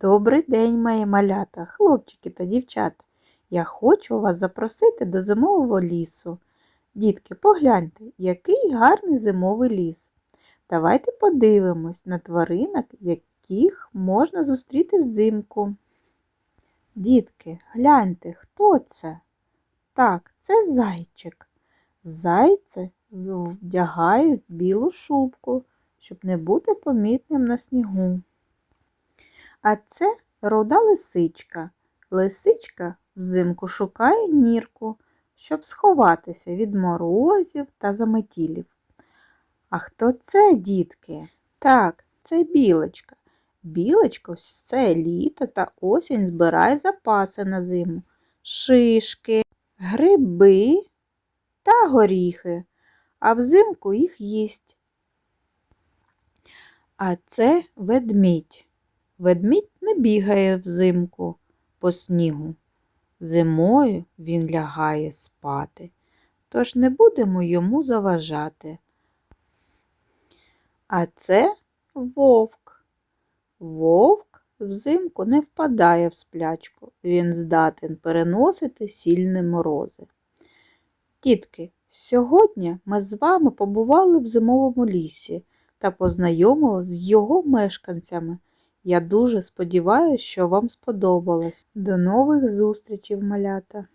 Добрий день, мої малята, хлопчики та дівчата. Я хочу вас запросити до зимового лісу. Дітки, погляньте, який гарний зимовий ліс. Давайте подивимось на тваринок, яких можна зустріти взимку. Дітки, гляньте, хто це? Так, це зайчик. Зайці вдягають білу шубку, щоб не бути помітним на снігу. А це руда лисичка. Лисичка взимку шукає нірку, щоб сховатися від морозів та заметілів. А хто це, дітки? Так, це білочка. Білочка все літо та осінь збирає запаси на зиму, шишки, гриби та горіхи, а взимку їх їсть. А це ведмідь. Ведмідь не бігає взимку по снігу. Зимою він лягає спати, тож не будемо йому заважати. А це вовк. Вовк взимку не впадає в сплячку, він здатен переносити сильні морози. Тітки, сьогодні ми з вами побували в зимовому лісі та познайомилися з його мешканцями. Я дуже сподіваюся, що вам сподобалось. До нових зустрічей, малята!